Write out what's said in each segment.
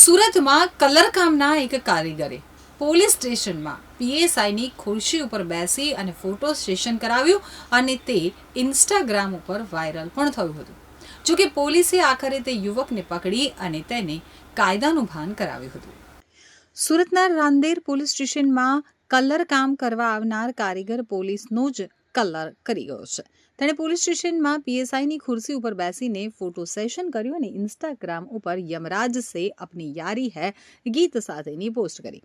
સુરતમાં કલરકામના એક કારીગરે પોલીસ સ્ટેશનમાં પીએસઆઈની ખુરશી ઉપર બેસી અને ફોટો સેશન કરાવ્યું અને તે ઇન્સ્ટાગ્રામ ઉપર વાયરલ પણ થયું હતું. જોકે પોલીસે આખરે તે યુવકને પકડી અને તેને કાયદાનું ભાન કરાવ્યું હતું. સુરતના રાંદેર પોલીસ સ્ટેશનમાં કલર કામ કરવા આવનાર કારીગર પોલીસનો જ કલર કરી ગયો છે. તેણે પોલીસ સ્ટેશનમાં પીએસઆઈની ખુરશી ઉપર બેસીને ફોટો સેશન કર્યું અને ઇન્સ્ટાગ્રામ ઉપર યમરાજ સે અપની યારી હૈ ગીત સાથેની પોસ્ટ કરી.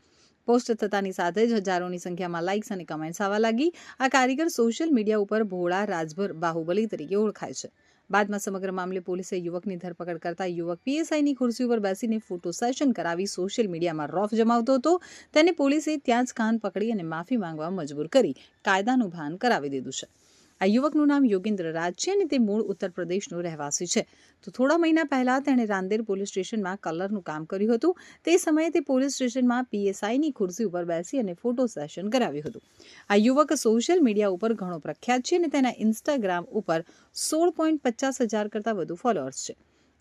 પોસ્ટ થતાની સાથે જ હજારોની સંખ્યામાં લાઇક્સ અને કમેન્ટ્સ આવવા લાગી. આ કારીગર સોશિયલ મીડિયા ઉપર ભોળા, રાજભર, બાહુબલી તરીકે ઓળખાય છે. બાદમાં સમગ્ર મામલે પોલીસે યુવકની ધરપકડ કરતા યુવક પીએસઆઈની ખુરશી ઉપર બેસીને ફોટો સેશન કરાવી સોશિયલ મીડિયામાં રોફ જમાવતો હતો. તેને પોલીસે ત્યાં જ કાન પકડી અને માફી માંગવા મજબૂર કરી કાયદાનું ભાન કરાવી દીધું છે. આ યુવકનું નામ યોગેન્દ્ર રાજ છે અને તે મૂળ ઉત્તર પ્રદેશનો રહેવાસી છે. તો થોડા મહિના પહેલા તેણે રાંદેર પોલીસ સ્ટેશનમાં કલરનું કામ કર્યું હતું. તે સમયે તે પોલીસ સ્ટેશનમાં પીએસઆઈની ખુરશી ઉપર બેસી અને ફોટો સેશન કરાવ્યું હતું. આ યુવક સોશિયલ મીડિયા ઉપર ઘણો પ્રખ્યાત છે અને તેના ઇન્સ્ટાગ્રામ ઉપર સોળ પોઈન્ટ પચાસ હજાર કરતાં વધુ ફોલોઅર્સ છે.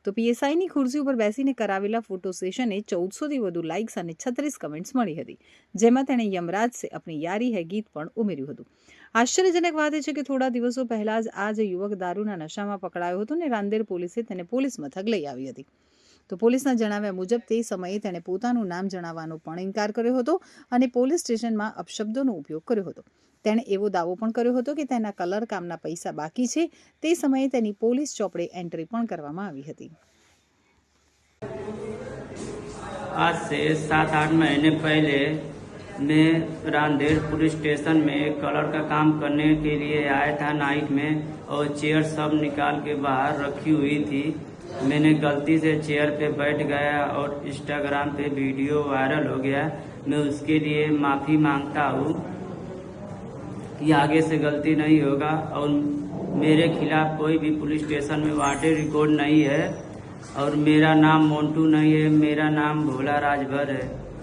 તો પીએસઆઈની ખુરશી ઉપર બેસીને કરાવેલા ફોટો સેશને ચૌદસોથી વધુ લાઇક્સ અને છત્રીસ કમેન્ટ્સ મળી હતી, જેમાં તેણે યમરાજ સે અપની યારી હૈ ગીત પણ ઉમેર્યું હતું. આશ્ચર્યજનક વાત એ છે કે થોડા દિવસો પહેલા જ આ જે યુવક દારૂના નશામાં પકડાયો હતો ને રાંદેર પોલીસે તેને પોલીસ મથક લઈ આવી હતી. તો પોલીસના જણાવ્યા મુજબ તે સમયે તેણે પોતાનું નામ જણાવવાનો પણ ઇનકાર કર્યો હતો અને પોલીસ સ્ટેશનમાં અપશબ્દોનો ઉપયોગ કર્યો હતો તેણે એવો દાવો પણ કર્યો હતો કે તેના કલર કામના પૈસા બાકી છે તે સમયે તેની પોલીસ ચોપડે एंट्री પણ કરવામાં આવી હતી आज से सात आठ महीने पहले मैं रांदेर पुलिस स्टेशन में कलर का काम करने के लिए आया था नाइट में और चेयर सब निकाल के बाहर रखी हुई थी मैंने गलती से चेयर पे बैठ गया और इंस्टाग्राम पे वीडियो वायरल हो गया। मैं उसके लिए माफ़ी माँगता हूँ। कि आगे से गलती नहीं होगा और मेरे खिलाफ कोई भी पुलिस स्टेशन में वाटे रिकॉर्ड नहीं है और मेरा नाम मोन्टू नहीं है, मेरा नाम भोला राजभर है।